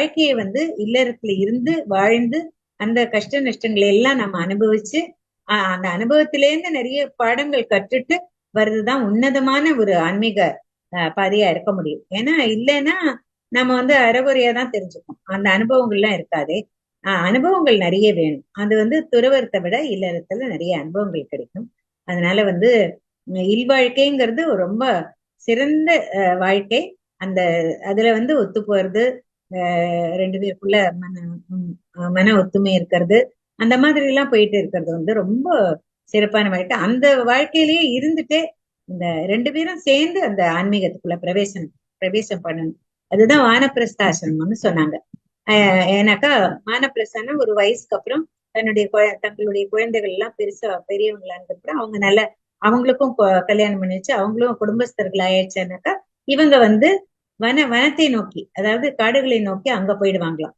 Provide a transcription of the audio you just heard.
வாழ்க்கையை வந்து இல்லறத்துல இருந்து வாழ்ந்து அந்த கஷ்ட நஷ்டங்களை எல்லாம் நம்ம அனுபவிச்சு அந்த அனுபவத்திலேருந்து நிறைய பாடங்கள் கற்றுட்டு வர்றதுதான் உன்னதமான ஒரு ஆன்மீக ஆஹ் பாதையா இருக்க முடியும். ஏன்னா இல்லைன்னா நம்ம வந்து அறகுறையா தான் தெரிஞ்சுக்கோம் அந்த அனுபவங்கள்லாம் இருக்காதே. அனுபவங்கள் நிறைய வேணும். அது வந்து துறவரத்தை விட இல்லறத்துல நிறைய அனுபவங்கள் கிடைக்கும். அதனால வந்து இல்வாழ்க்கைங்கிறது ரொம்ப சிறந்த வாழ்க்கை. அந்த அதுல வந்து ஒத்து போறது ரெண்டு பேருக்குள்ள மன மன ஒத்துமை இருக்கிறது. அந்த மாதிரி எல்லாம் போயிட்டு இருக்கிறது வந்து ரொம்ப சிறப்பான வாழ்க்கை. அந்த வாழ்க்கையிலேயே இருந்துட்டே இந்த ரெண்டு பேரும் சேர்ந்து அந்த ஆன்மீகத்துக்குள்ள பிரவேசம் பிரவேசம் பண்ணணும். அதுதான் வானப்பிரஸ்தாசிரமம்னு சொன்னாங்க. ஏன்னாக்கா வானப்பிரஸ்தானம் ஒரு வயசுக்கு அப்புறம் தன்னுடைய தங்களுடைய குழந்தைகள் எல்லாம் பெருசா பெரியவங்களான்னு அப்புறம் அவங்க நல்ல அவங்களுக்கும் கல்யாணம் பண்ணி வச்சு அவங்களும் குடும்பஸ்தர்கள் ஆயிடுச்சானாக்கா இவங்க வந்து வன வனத்தை நோக்கி அதாவது காடுகளை நோக்கி அங்க போயிடுவாங்களாம்.